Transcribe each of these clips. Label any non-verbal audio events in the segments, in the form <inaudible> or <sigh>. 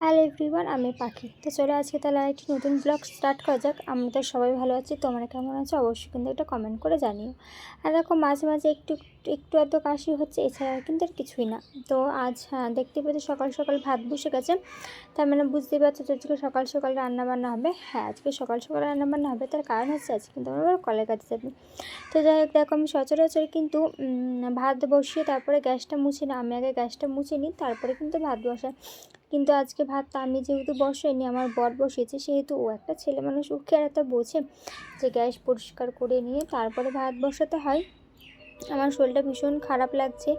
Hello everyone আমি পাখি। তো চলে আজকে তাহলে একটি নতুন ব্লগ স্টার্ট করা যাক। আমরা তো সবাই ভালো আছি, তোমরা কেমন আছো? অবশ্যই কিন্তু একটা কমেন্ট করে জানিও। আর দেখো, মাঝে মাঝে একটু একটু এত কাশি হচ্ছে, এছাড়া কিন্তু আর কিছুই না। তো আজ হ্যাঁ দেখতে পাচ্ছি সকাল সকাল ভাত বসে গেছে। তার মানে বুঝতেই পারছ তো আজকে সকাল সকাল রান্না বান্না হবে। হ্যাঁ আজকে সকাল সকাল রান্না বান্না হবে, তার কারণ হচ্ছে আজকে কিন্তু আমরা কলের কাছে যাব। তো যাই হোক, দেখো আমি সচরাচর কিন্তু ভাত বসিয়ে তারপরে গ্যাসটা মুছি না, আমি আগে গ্যাসটা মুছে নিই, তারপরে কিন্তু ভাত বসাই। কিন্তু আজকে ভাতটা আমি যেহেতু বসাইনি, আমার বর বসেছে সেহেতু ও একটা ছেলে মানুষ ওকে আর এত বোঝে যে গ্যাস পরিষ্কার করে নিয়ে তারপরে ভাত বসাতে হয়? আমার শরীরটা ভীষণ খারাপ লাগছে।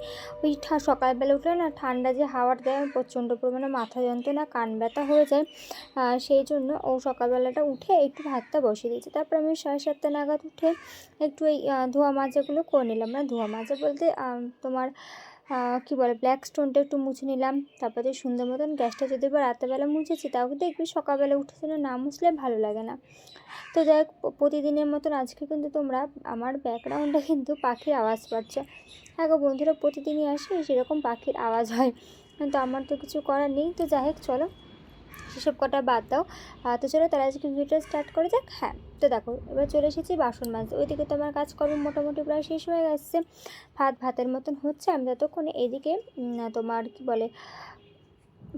ওই সকালবেলা উঠলে না ঠান্ডা যে হাওয়ার দেয় প্রচণ্ড পরিমাণে মাথা যন্ত্রণা, কান ব্যথা হয়ে যায়। সেই জন্য ও সকালবেলাটা উঠে একটু ভাতটা বসিয়ে দিয়েছে। তারপর আমি সাড়ে সাতটা নাগাদ উঠে একটু এই ধোয়া মাজাগুলো করে নিলাম। না ধোয়া মাজা বলতে তোমার কি বলে ব্ল্যাক স্টোনটা একটু মুছে নিলাম। তারপরে সুন্দর মতন গ্যাসটা যদি বা রাতেরবেলা মুছেছি, তাও দেখবি সকালবেলা উঠে যেন না মুছলে ভালো লাগে না। তো যাই হোক প্রতিদিনের মতন আজকে কিন্তু তোমরা আমার ব্যাকগ্রাউন্ডে কিন্তু পাখির আওয়াজ পাচ্ছ। হ্যাঁ বন্ধুরা, প্রতিদিনই আসে, সেরকম পাখির আওয়াজ হয়। তো আমার তো কিছু করার নেই। তো যাই হোক, চলো সেসব কটা বাদ দাও। তো চলো তাহলে আজকে ভিডিওটা স্টার্ট করে যাক। হ্যাঁ তো দেখো, এবার চলে এসেছি বাসন মাজতে। ওইদিকে তো আমার কাজকর্ম মোটামুটি প্রায় শেষ হয়ে গেছে। ভাত ভাতের মতন হচ্ছে। আমি ততক্ষণে এদিকে তোমার কি বলে,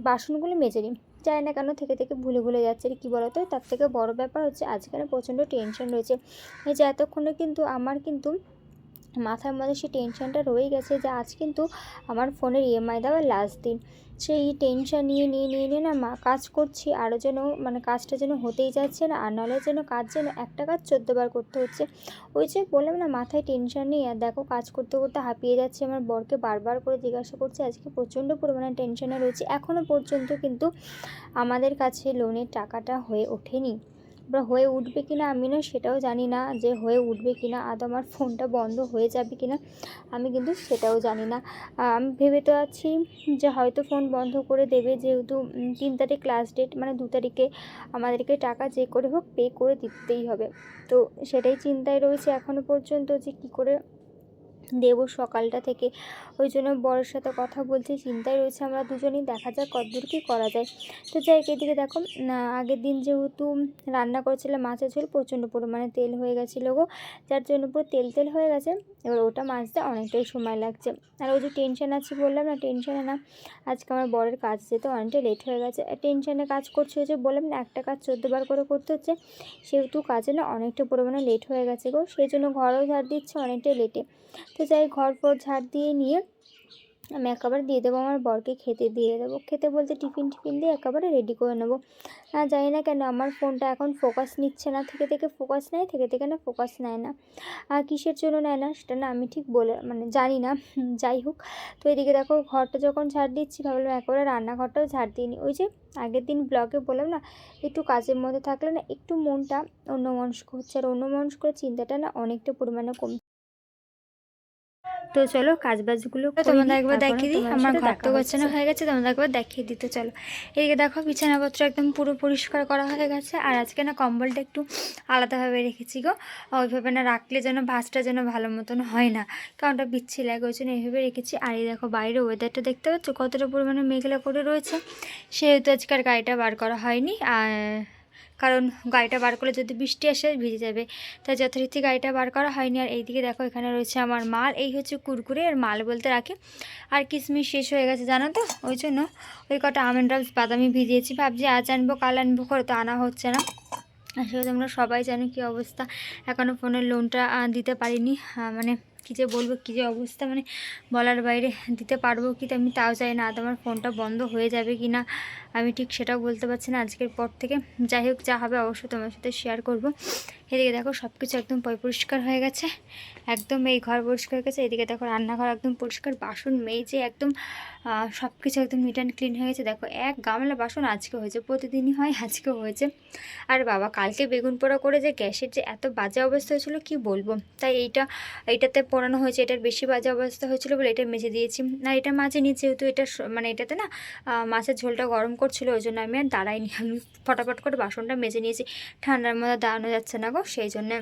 বাসনগুলো মেজে নিই। জানি না কেন থেকে থেকে ভুলে ভুলে যাচ্ছে আর কী বলতো? তার থেকে বড় ব্যাপার হচ্ছে, আজকে প্রচণ্ড টেনশন রয়েছে। এই যে এতক্ষণে কিন্তু আমার কিন্তু মাথার মধ্যে সেই টেনশনটা রয়ে গেছে যে আজ কিন্তু আমার ফোনের ইএমআই দেওয়ার লাস্ট দিন। সেই টেনশন নিয়ে নিয়ে নিয়ে নিয়ে না মা কাজ করছি আরও যেন মানে কাজটা যেন হতেই যাচ্ছে না, আর নাহলে যেন কাজ যেন একটা কাজ চোদ্দোবার করতে হচ্ছে। ওই যে বললাম না, মাথায় টেনশন নেই, আর দেখো কাজ করতে করতে হাঁপিয়ে যাচ্ছে। আমার বরকে বারবার করে জিজ্ঞাসা করছে, আজকে প্রচণ্ড পরিমাণে টেনশনে রয়েছে। এখনও পর্যন্ত কিন্তু আমাদের কাছে লোনের টাকাটা হয়ে ওঠেনি। এবার হয়ে উঠবে কি না আমি না সেটাও জানি না যে হয়ে উঠবে কি না আদৌ আমার ফোনটা বন্ধ হয়ে যাবে কি না আমি কিন্তু সেটাও জানি না। আমি ভেবে তো আছি যে হয়তো ফোন বন্ধ করে দেবে, যেহেতু তিন তারিখ ক্লাস ডেট মানে দু তারিখে আমাদেরকে টাকা যে করে হোক পে করে দিতেই হবে। তো সেটাই চিন্তায় রয়েছে এখনও পর্যন্ত যে কী করে দেবো সকালটা থেকে। ওই জন্য বরের সাথে কথা বলছি, চিন্তায় রয়েছে আমরা দুজনেই, দেখা যাক কতদূর কী করা যায়। তো যাই এদিকে দেখো আগের দিন যেহেতু রান্না করেছিলাম মাছের ঝোল, প্রচণ্ড পরিমাণে তেল হয়ে গেছিল গো, যার জন্য পুরো তেল তেল হয়ে গেছে, এবার ওটা মাজতে অনেকটাই সময় লাগছে। আর ওই যে টেনশন আছে বললাম না, টেনশনে না, আজকে আমার বরের কাজ যেতে অনেকটা লেট হয়ে গেছে। টেনশনে কাজ করছে যে বললাম না, একটা কাজ চোদ্দোবার করে করতে হচ্ছে, সেহেতু কাজে না অনেকটা পরিমাণে লেট হয়ে গেছে গো, সেই জন্য ঘরেও ঝাড় দিচ্ছে অনেকটাই লেটে তো যাই, ঘর ফর ঝাড় দিয়ে নিয়ে আমি একেবারে দিয়ে দেবো আমার বরকে খেতে, দিয়ে দেবো। খেতে বলতে টিফিন টিফিন দিয়ে একেবারে রেডি করে নেব। আর জানি না কেন আমার ফোনটা এখন ফোকাস নিচ্ছে না, থেকে থেকে ফোকাস নেয়, থেকে থেকে না ফোকাস নেয় না। আর কিসের জন্য নেয় না সেটা না আমি ঠিক বলে মানে জানি না, যাই হোক। তো এদিকে দেখো ঘরটা যখন ঝাড় দিচ্ছি, ভাবলাম একেবারে রান্নাঘরটাও ঝাড় দিয়ে নিই ওই যে আগের দিন ব্লগে বললাম না, একটু কাজের মধ্যে থাকলে না একটু মনটা অন্যমনস্ক হচ্ছে। আর অন্যমনস্ক চিন্তাটা না অনেকটা পরিমাণে কম তো চলো কাজ বাজগুলো তোমাদের একবার দেখিয়ে দিই আমার ঘর তো গোছানো হয়ে গেছে তোমাদের একবার দেখিয়ে দিতে চলো। এদিকে দেখো বিছানাপত্র একদম পুরো পরিষ্কার করা হয়ে গেছে আর আজকে না কম্বলটা একটু আলাদাভাবে রেখেছি গো। ওইভাবে না রাখলে যেন ভাঁজটা যেন ভালো মতন হয় না। কারণ ওটা বিচ্ছি লাগে ওই জন্য এইভাবে রেখেছি। আর এই দেখো বাইরে ওয়েদারটা দেখতে পাচ্ছ কতটা পরিমাণে মেঘলা করে রয়েছে। সেহেতু আজকাল গাড়িটা বার করা হয়নি আর কারণ গাড়িটা বার করলে যদি বৃষ্টি আসে ভিজে যাবে। তাই যথারীতি গাড়িটা বার করা হয়নি। আর এইদিকে দেখো, এখানে রয়েছে আমার মাল। এই হচ্ছে কুরকুরে আর মাল বলতে রাখে। আর কিশমিশ শেষ হয়ে গেছে, জানো তো? ওই জন্য ওই কটা আমেন্ড ড্রাপস বাদামি ভিজিয়েছি। ভাবছি আজ আনব, কাল আনব করে, তো আনা হচ্ছে না। আসলে তোমরা সবাই জানো কী অবস্থা। এখনও ফোনের লোনটা দিতে পারিনি। মানে কী যে বলব, কী যে অবস্থা মানে বলার বাইরে দিতে পারব কি আমি তাও চাই না আমার ফোনটা বন্ধ হয়ে যাবে কি না, আমি ঠিক সেটাও বলতে পারছি না আজকের পর থেকে। যাই হোক, যা হবে অবশ্যই তোমার সাথে শেয়ার করব। এদিকে দেখো সব কিছু একদম পরিষ্কার হয়ে গেছে, একদম এই ঘর পরিষ্কার হয়ে গেছে, এদিকে দেখো রান্নাঘর একদম পরিষ্কার, বাসন মেজে একদম সব কিছু একদম নিট অ্যান্ড ক্লিন হয়ে গেছে। দেখো, এক গামলা বাসন আজকে হয়েছে, প্রতিদিনই হয় আজকে হয়েছে। আর বাবা, কালকে বেগুন পোড়া করে যে গ্যাসের যে এত বাজে অবস্থা হয়েছিল, কি বলব? তাই এইটা, এইটাতে পোড়ানো হয়েছে, এটার বেশি বাজে অবস্থা হয়েছিল বলে এটা মেজে দিয়েছি। আর এটা মাঝে নিয়ে যেহেতু এটা মানে এটাতে না মাছের ঝোলটা গরম করছিল, ওই জন্য আমি আর দাঁড়াইনি। আমি ফটাফট করে বাসনটা মেজে নিয়েছি। ঠান্ডার মধ্যে দাঁড়ানো যাচ্ছে না গো, সেই জন্যে।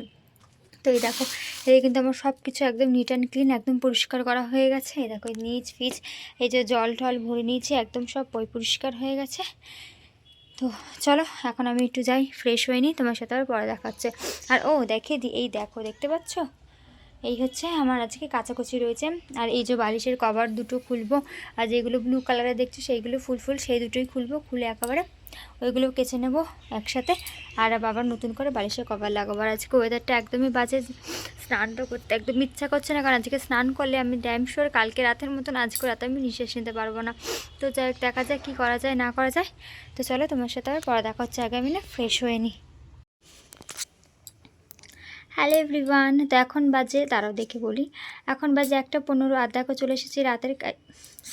তো এই দেখো, এই কিন্তু আমার সব কিছু একদম নিট অ্যান্ড ক্লিন একদম পরিষ্কার করা হয়ে গেছে। এই দেখো, নিচ ফিচ, এই যে জল টল ভরে নিয়েছি, একদম সব পরিষ্কার হয়ে গেছে। তো চলো, এখন আমি একটু যাই ফ্রেশ হয়ে নিই, তোমার সাথে আবার পরে দেখাচ্ছে আর ও, দেখে দি, এই দেখো, দেখতে পাচ্ছ? এই হচ্ছে আমার আজকে কাচাকুচি রয়েছে। আর এই যে বালিশের কভার দুটো খুলবো, আর যেগুলো ব্লু কালারের দেখছ সেইগুলো ফুল ফুল, সেই দুটোই খুলবো, খুলে একেবারে ওইগুলো কেচে নেব একসাথে। আর আবার নতুন করে বালিশের কভার লাগাবো। আর আজকে ওয়েদারটা একদমই বাজে স্নানটা করতে একদম ইচ্ছা করছে না, কারণ আজকে স্নান করলে আমি ড্যাম শিওর কালকে রাতের মতন, আজকে রাতে আমি নিঃশ্বাস নিতে পারব না। তো যাই দেখা যায় কী করা যায়, না করা যায়। তো চলো তোমার সাথে আবার পরে দেখা হচ্ছে আগে আমি না ফ্রেশ হয়ে নিই হ্যালো এভরিওয়ান তো এখন বাজে, তারাও দেখে বলি। এখন বাজে একটা পনেরো, আধ চলে এসেছি রাতের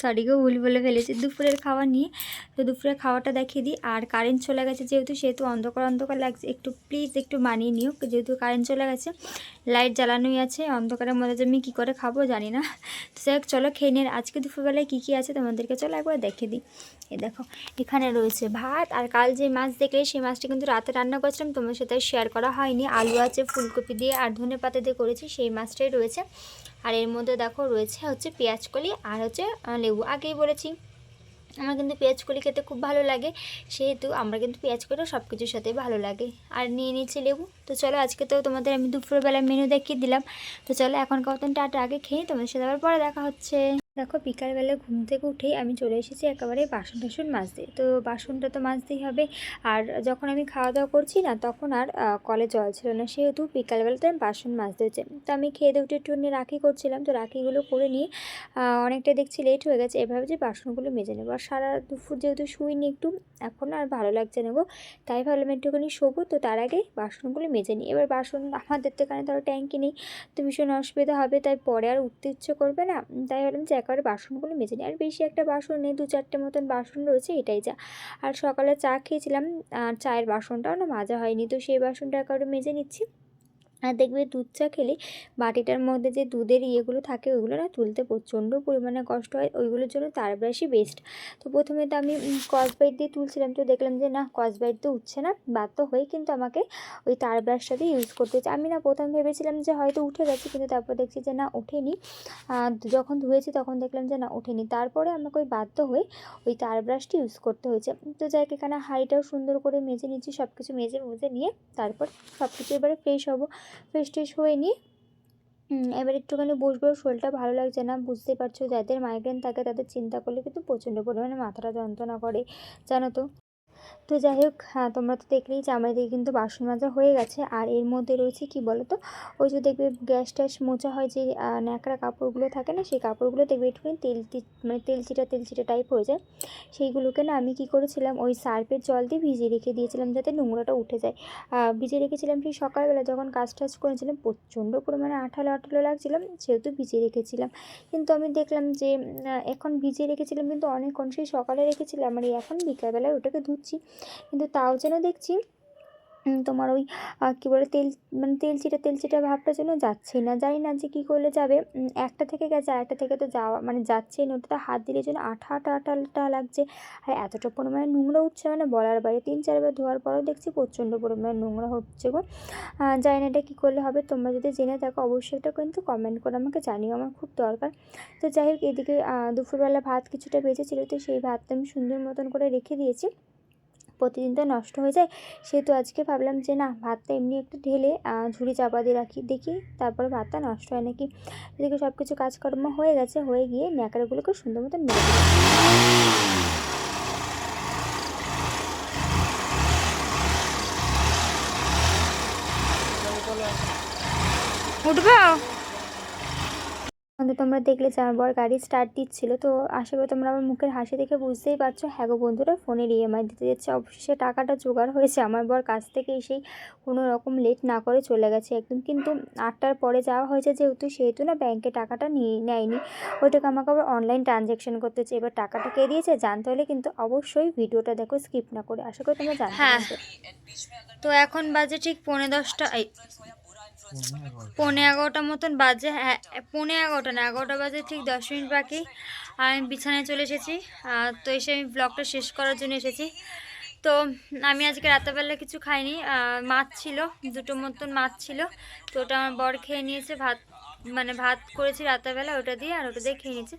সরি গো ভুল বলে ফেলেছি। দুপুরের খাওয়া নিয়ে তো দুপুরের খাওয়াটা দেখিয়ে দিই। আর কারেন্ট চলে গেছে যেহেতু, সেহেতু অন্ধকার অন্ধকার লাগছে। একটু প্লিজ একটু মানিয়ে নিও, যেহেতু কারেন্ট চলে গেছে লাইট জ্বালানোই আছে। অন্ধকারের মধ্যে আমি কী করে খাব জানি না। তো যাই চলো খেয়ে নিয়ে আজকে দুপুরবেলায় কী কী আছে তোমাদেরকে চলো একবার দেখে দিই। এ দেখো, এখানে রয়েছে ভাত। আর কাল যে মাছ দেখলে, সেই মাছটা কিন্তু রাতে রান্না করেছিলাম। তোমার সাথে শেয়ার করা হয়নি। আলু আছে, ফুলকপি দিয়ে আর ধনে পাতা দিয়ে করেছি, সেই মাছটাই রয়েছে। আর এর মধ্যে দেখো রয়েছে হচ্ছে পেঁয়াজ কলি আর হচ্ছে লেবু। আগেই বলেছি, আমার কিন্তু পেঁয়াজ কলি খেতে খুব ভালো লাগে। সেহেতু আমরা কিন্তু পেঁয়াজ কলিও সব কিছুর সাথে ভালো লাগে। আর নিয়ে নিয়েছি লেবু। তো চলো, আজকে তো তোমাদের আমি দুপুরবেলা মেনু দেখিয়ে দিলাম। তো চলো এখন মতন টাটা, আগে খেয়ে তোমাদের সাথে আবার পরে দেখা হচ্ছে। দেখো বিকালবেলা ঘুম থেকে উঠেই আমি চলে এসেছি একেবারে বাসন টাসন মাজতে। তো বাসনটা তো মাজতেই হবে। আর যখন আমি খাওয়া দাওয়া করছি না, তখন আর কলে জল ছিল না। সেহেতু বিকালবেলাতে আমি বাসন মাজতে হচ্ছে। তো আমি খেয়ে দিয়ে উঠে একটু রাখি করছিলাম। তো রাখিগুলো করে নিয়ে অনেকটা দেখছি লেট হয়ে গেছে। এভাবে যে বাসনগুলো মেজে নেব। আর সারা দুপুর যেহেতু শুইনি একটু, এখন আর ভালো লাগছে না গো। তাই ভাবলাম একটুখানি শোবো। তো তার আগে বাসনগুলো মেজে নিই। এবার বাসন আমাদের তো এখানে ধরো ট্যাঙ্কি নেই। তো ভীষণ অসুবিধা হবে। তাই পরে আর উঠতে ইচ্ছে করবে না। তাই ভাবলাম যে একেবারে বাসনগুলো মেজে নিই। আর বেশি একটা বাসন নেই, দু চারটে মতন বাসন রয়েছে, এটাই যা। আর সকালে চা খেয়েছিলাম, আর চায়ের বাসনটাও না মাজা হয়নি, তো সেই বাসনটা একবারে মেজে নিচ্ছি। আর দেখবে দুধ চা খেলে বাটিটার মধ্যে যে দুধের ইয়েগুলো থাকে ওইগুলো না তুলতে প্রচণ্ড পরিমাণে কষ্ট হয়, ওইগুলোর জন্য তার ব্রাশই বেস্ট তো প্রথমে তো আমি কসবাইট দিয়ে তুলছিলাম, তো দেখলাম যে না কসবাইট তো উঠছে না বাধ্য হয়ে কিন্তু আমাকে ওই তার ব্রাশটা দিয়ে ইউজ করতে হচ্ছে। আমি না প্রথম ভেবেছিলাম যে হয়তো উঠে গেছে, কিন্তু তারপর দেখছি যে না ওঠেনি। যখন ধুয়েছি তখন দেখলাম যে না ওঠেনি। তারপরে আমাকে ওই বাধ্য হয়ে ওই তার ব্রাশটি ইউজ করতে হয়েছে। তো যাই এখানে হাঁড়িটাও সুন্দর করে মেজে নিচ্ছি সব কিছু মেজে মুজে নিয়ে তারপর সব কিছু এবারে ফ্রেশ হব। ফ্রেশ ট্রেশ হয়ে নিই এবার একটুখানি বসবো। শরীরটা ভালো লাগছে না বুঝতেই পারছ, যাদের মাইগ্রেন থাকে তাদের চিন্তা করলে কিন্তু প্রচণ্ড পরিমাণে মাথাটা যন্ত্রণা করে, জানো তো। তো যাই হোক হ্যাঁ তোমরা তো দেখলেই যে আমাদের কিন্তু বাসন মাজা হয়ে গেছে। আর এর মধ্যে রয়েছে কি বলো তো ওই যে দেখবে গ্যাস ট্যাস মোচা হয় যে ন্যাকড়া কাপড়গুলো থাকে না, সেই কাপড়গুলো দেখবে একটুখানি তেল মানে তেলচিটা তেলচিটা টাইপ হয়ে যায়। সেইগুলোকে না আমি কি করেছিলাম, ওই সার্ফের জল দিয়ে ভিজিয়ে রেখে দিয়েছিলাম যাতে নোংরাটা উঠে যায়। ভিজিয়ে রেখেছিলাম সেই সকালবেলা যখন কাজ টাজ করেছিলাম, প্রচণ্ড পরিমাণে আঠালো আঠালো লাগছিলাম সেহেতু ভিজিয়ে রেখেছিলাম। কিন্তু আমি দেখলাম যে এখন ভিজিয়ে রেখেছিলাম কিন্তু অনেকক্ষণ, সেই সকালে রেখেছিলাম আর এখন বিকালবেলায় ওটাকে ধুচ্ছি কিন্তু তাও যেন দেখছি তোমার ওই কী বলে, তেল মানে তেলচিটা তেলচিটা ভাবটা যেন যাচ্ছেই না। জানি না যে কী করলে যাবে। একটা থেকে গেছে আরেকটা থেকে তো যাওয়া মানে যাচ্ছেই না। ওটাতে হাত দিলে যেন আঠা আঠা আঠা লাগছে। আর এতটা পরিমাণে নোংরা উঠছে মানে বলার বাইরে। তিন, চারবার ধোয়ার পরেও দেখছি প্রচণ্ড পরিমাণে নোংরা হচ্ছে গো। জানি না এটা কী করলে হবে। তোমরা যদি জেনে থাকো, অবশ্যই এটা কিন্তু কমেন্ট করে আমাকে জানিও। আমার খুব দরকার। তো যাই হোক, এদিকে দুপুরবেলা ভাত কিছুটা বেঁচেছিলো। তো সেই ভাতটা আমি সুন্দর মতন করে রেখে দিয়েছি। প্রতিদিন তো নষ্ট হয়ে যায়। সেহেতু আজকে ভাবলাম যে, না, ভাতটা এমনি একটু ঢেলে ঝুড়ি চাপা দিয়ে রাখি, দেখি তারপরে ভাতটা নষ্ট হয় নাকি? এদিকে সব কিছু কাজকর্ম হয়ে গেছে, হয়ে গিয়ে ন্যাকড়াগুলোকে সুন্দর মতো দিলাম। উঠবো? তো তোমরা দেখলে যে আমার বর গাড়ি স্টার্ট দিচ্ছিল তো আশা করি তোমরা আমার মুখের হাসি দেখে বুঝতেই পারছ। হ্যাঁ গো বন্ধুরা ফোনের ইএমআই দিতে যাচ্ছে অবশেষে টাকাটা জোগাড় হয়েছে। আমার বর কাছ থেকে এসেই কোনো রকম লেট না করে চলে গেছে একদম। কিন্তু আটটার পরে যাওয়া হয়েছে যেহেতু সেহেতু না ব্যাংকে টাকাটা নিয়ে নেয়নি। ওইটাকে আমাকে আবার অনলাইন ট্রানজ্যাকশন করতে হচ্ছে। এবার টাকাটা কে দিয়েছে জানতে হলে কিন্তু অবশ্যই ভিডিওটা দেখো স্কিপ না করে। আশা করি তোমরা জানতে হ্যাঁ। তো এখন বাজে ঠিক পৌনে দশটা পৌনে এগারোটা মতন বাজে হ্যাঁ পৌনে এগারোটা না, এগারোটা বাজে, ঠিক দশ মিনিট বাকি। আমি বিছানায় চলে এসেছি তো এসে আমি ব্লগটা শেষ করার জন্য এসেছি। তো আমি আজকে রাত্রেবেলা কিছু খাইনি মাছ ছিল, দুটো মতন মাছ ছিল। তো ওটা আমার বর খেয়ে নিয়েছে, ভাত মানে ভাত করেছি রাত্রেবেলা, ওটা দিয়ে আর ওটা দিয়ে খেয়ে নিয়েছে।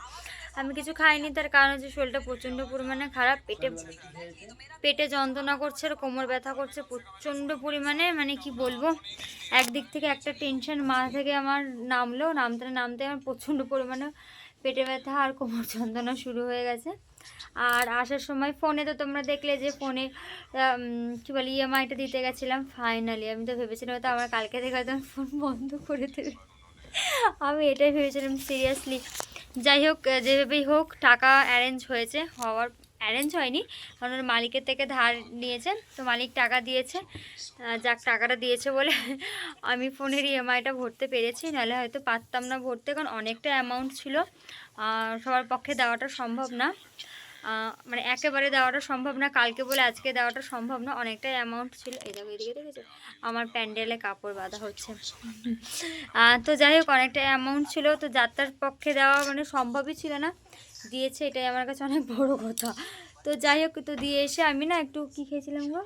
আমি কিছু খাইনি, তার কারণ হচ্ছে শরীরটা প্রচণ্ড পরিমাণে খারাপ, পেটে পেটে যন্ত্রণা করছে, আর কোমর ব্যথা করছে, প্রচণ্ড পরিমাণে মানে কি বলব, একদিক থেকে একটা টেনশন মাথা থেকে আমার নামলো, নামতে নামতে আমার প্রচণ্ড পরিমাণে পেটে ব্যথা আর কোমর যন্ত্রণা শুরু হয়ে গেছে। আর আসার সময় ফোনে তো তোমরা দেখলে যে ফোনে কী বলে ইএমআইটা দিতে গেছিলাম ফাইনালি আমি তো ভেবেছিলাম হয়তো আমার কালকে থেকে ফোন বন্ধ করে দেবে। আমি এটাই ভেবেছিলাম সিরিয়াসলি যাই হোক যেভাবেই হোক, টাকা অ্যারেঞ্জ হয়েছে। হওয়ার অ্যারেঞ্জ হয়নি। কারণ ওর মালিকের থেকে ধার নিয়েছে তো মালিক টাকা দিয়েছে। যাক, টাকাটা দিয়েছে বলে <laughs> আমি ফোনের ইএমআইটা ভরতে পেরেছি। নাহলে হয়তো পারতাম না ভরতে, কারণ অনেকটা অ্যামাউন্ট ছিল। সবার পক্ষে দেওয়াটা সম্ভব না। মানে একেবারে দেওয়াটা সম্ভব না, কালকে বলে আজকে দেওয়াটা সম্ভব না, অনেকটাই অ্যামাউন্ট ছিল। এই দেখো এদিকে দেখেছ আমার প্যান্ডেলে কাপড় বাঁধা হচ্ছে। তো যাই হোক, অনেকটা অ্যামাউন্ট ছিল, তো যাত্রার পক্ষে দেওয়া মানে সম্ভবই ছিল না। দিয়েছে, এটাই আমার কাছে অনেক বড় কথা। তো যাই হোক, তো দিয়ে এসে আমি না একটু কী খেয়েছিলাম গো?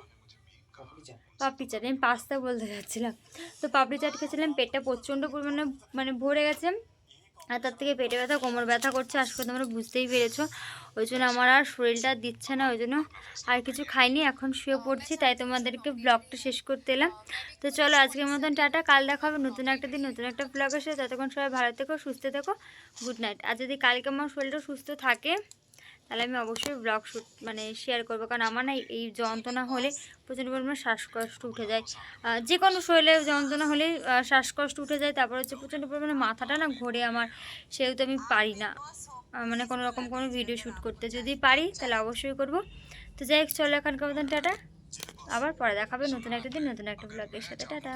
পাপড়ি চাট। আমি পাস্তা বলতে যাচ্ছিলাম। তো পাপড়ি চাট খেয়েছিলাম, পেটটা প্রচণ্ড পরিমাণে মানে ভরে গেছে। আর তার থেকে পেটে ব্যথা, কোমর ব্যথা করছে আজকে তোমরা বুঝতেই পেরেছ। ওই জন্য আমার আর শরীরটা দিচ্ছে না, ওই জন্য আর কিছু খাইনি, এখন শুয়ে পড়ছি, তাই তোমাদেরকে ব্লগটা শেষ করতে এলাম। তো চলো, আজকের মতন টাটা, কাল দেখা হবে নতুন একটা দিন, নতুন একটা ব্লগ আসে ততক্ষণ সবাই ভালো থেকো, সুস্থ থেকো গুড নাইট আর যদি কালকে আমার শরীরটা সুস্থ থাকে তাহলে আমি অবশ্যই ব্লগ শুট মানে শেয়ার করব। কারণ আমার না এই যন্ত্রণা হলে প্রচণ্ড পরিমাণে শ্বাসকষ্ট উঠে যায়। যে কোনো শরীরে যন্ত্রণা হলে শ্বাসকষ্ট উঠে যায়, তারপর হচ্ছে প্রচণ্ড পরিমাণে মাথাটা না ঘোরে আমার, সেহেতু আমি পারি না। মানে কোনো রকম কোনো ভিডিও শ্যুট করতে যদি পারি, তাহলে অবশ্যই করব। তো যাই হোক, চলো এখানকার মতন, টাটা। আবার পরে দেখাবে নতুন একটা দিন, নতুন একটা ব্লগের সাথে। টাটা।